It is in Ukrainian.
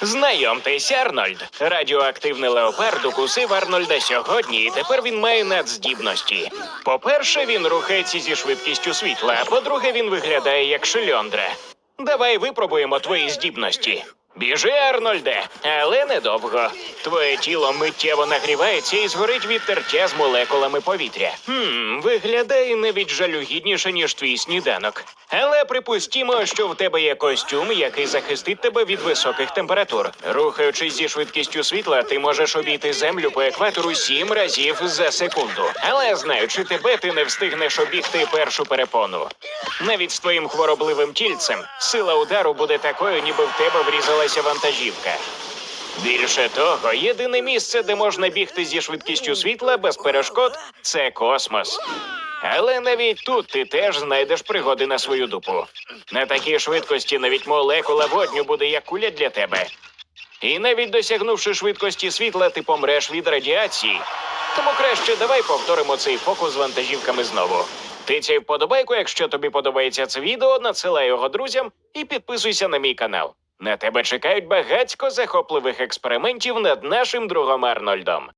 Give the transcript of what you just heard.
Знайомтесь, Арнольд. Радіоактивний леопард укусив Арнольда сьогодні, і тепер він має надздібності. По-перше, він рухається зі швидкістю світла, а по-друге, він виглядає як шльондра. Давай випробуємо твої здібності. Біжи, Арнольде, але недовго. Твоє тіло миттєво нагрівається і згорить від тертя з молекулами повітря. Хм, виглядає навіть жалюгідніше, ніж твій сніданок. Але припустімо, що в тебе є костюм, який захистить тебе від високих температур. Рухаючись зі швидкістю світла, ти можеш обійти землю по екватору сім разів за секунду. Але знаючи тебе, ти не встигнеш обігти першу перепону. Навіть з твоїм хворобливим тільцем сила удару буде такою, ніби в тебе врізалася вантажівка. Більше того, єдине місце, де можна бігти зі швидкістю світла без перешкод, це космос. Але навіть тут ти теж знайдеш пригоди на свою дупу. На такій швидкості навіть молекула водню буде як куля для тебе. І навіть досягнувши швидкості світла, ти помреш від радіації. Тому краще давай повторимо цей фокус з вантажівками знову. Тицяй вподобайку, якщо тобі подобається це відео, надсилай його друзям і підписуйся на мій канал. На тебе чекають багатько захопливих експериментів над нашим другом Арнольдом.